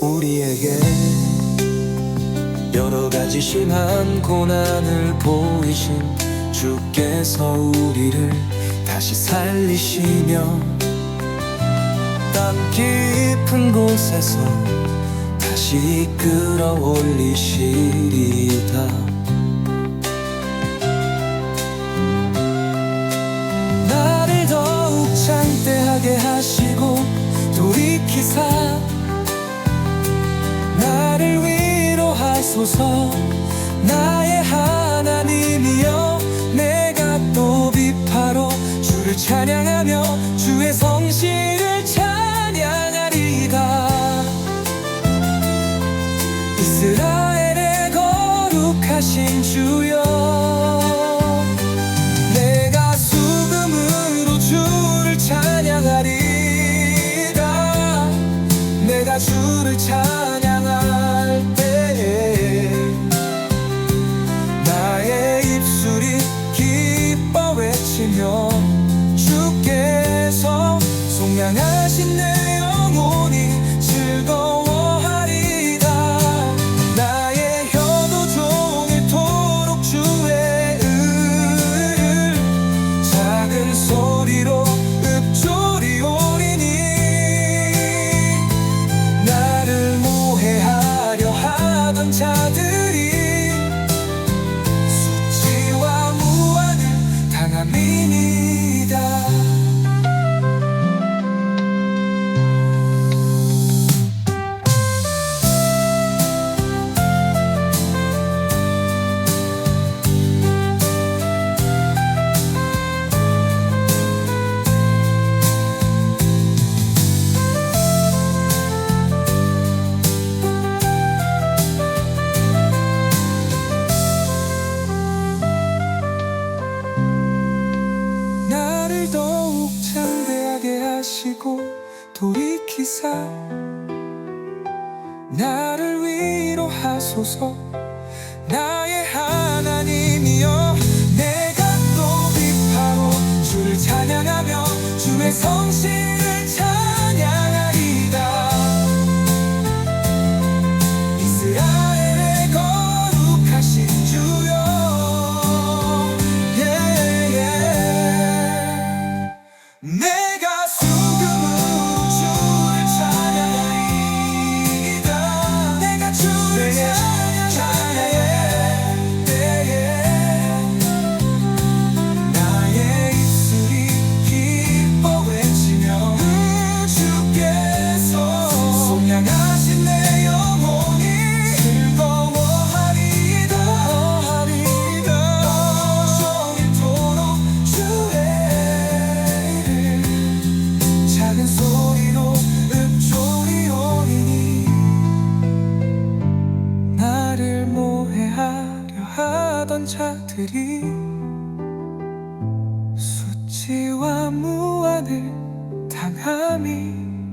우리에게 여러 가지 심한 고난을 보이신 주께서 우리를 다시 살리시며 땅 깊은 곳에서 다시 끌어올리시리다. 나를 더욱 창대하게 하시고 돌이키사 위로하소서. 나의 하나님이여 내가 또 비파로 주를 찬양하며 주의 성실을 찬양하리다. 이스라엘의 거룩하신 주여 주를 찬양 외치며 주께서 속량하신 내 영혼이 즐거워하리다. 나의 혀도 종일토록 주의 의를 작은 소리로 읊조리 오리니 나를 모해하려 하던 자 하시고 돌이키사 나를 위로하소서. 나의 무한을 당함이니다